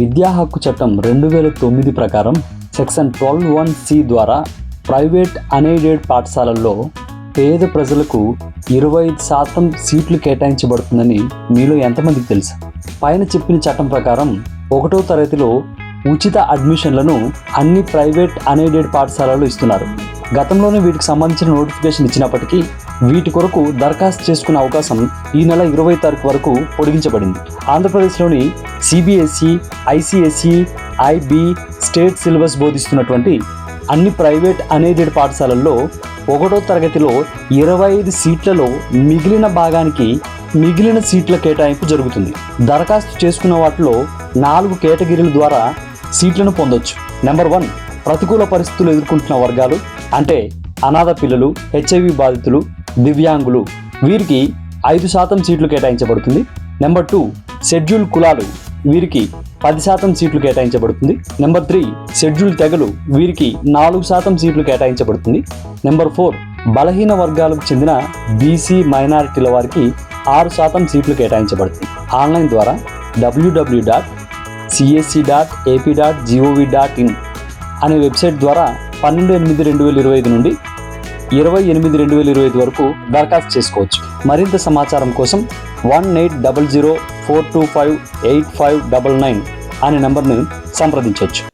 విద్యా హక్కు చట్టం రెండు వేల తొమ్మిది ప్రకారం సెక్షన్ ట్వెల్వ్ వన్ సి ద్వారా ప్రైవేట్ అన్ఎయిడెడ్ పాఠశాలల్లో పేద ప్రజలకు ఇరవై ఐదు శాతం సీట్లు కేటాయించబడుతుందని మీలో ఎంతమందికి తెలుసు? పైన చెప్పిన చట్టం ప్రకారం ఒకటో తరగతిలో ఉచిత అడ్మిషన్లను అన్ని ప్రైవేట్ అన్ఎయిడెడ్ పాఠశాలలు ఇస్తున్నారు. గతంలోనే వీటికి సంబంధించిన నోటిఫికేషన్ ఇచ్చినప్పటికీ వీటి కొరకు దరఖాస్తు చేసుకునే అవకాశం ఈ నెల ఇరవై తారీఖు వరకు పొడిగించబడింది. ఆంధ్రప్రదేశ్లోని CBSE ICSE IB state syllabus బోధిస్తున్నటువంటి అన్ని ప్రైవేట్ అనేడెడ్ పాఠశాలల్లో ఒకటో తరగతిలో ఇరవై ఐదు సీట్లలో మిగిలిన భాగానికి మిగిలిన సీట్ల కేటాయింపు జరుగుతుంది. దరఖాస్తు చేసుకున్న వాటిలో నాలుగు కేటగిరీల ద్వారా సీట్లను పొందొచ్చు. నెంబర్ వన్ ప్రతికూల పరిస్థితులు ఎదుర్కొంటున్న వర్గాలు అంటే అనాథ పిల్లలు హెచ్ఐవి బాధితులు దివ్యాంగులు. వీరికి ఐదు శాతం సీట్లు కేటాయించబడుతుంది. నెంబర్ టూ షెడ్యూల్ కులాలు వీరికి పది శాతం సీట్లు కేటాయించబడుతుంది. నెంబర్ త్రీ షెడ్యూల్ తెగలు వీరికి నాలుగు శాతం సీట్లు కేటాయించబడుతుంది. నెంబర్ ఫోర్ బలహీన వర్గాలకు చెందిన బీసీ మైనారిటీల వారికి ఆరు శాతం సీట్లు కేటాయించబడుతుంది. ఆన్లైన్ ద్వారా WW dot CSC dot AP dot GOV dot in అనే వెబ్సైట్ ద్వారా పన్నెండు ఎనిమిది రెండు వేల ఇరవై ఐదు నుండి ఇరవై ఎనిమిది రెండు వేల ఇరవై ఐదు వరకు దరఖాస్తు చేసుకోవచ్చు. మరింత సమాచారం కోసం one eight double zero four two five eight five double nine అనే నంబర్ను సంప్రదించవచ్చు.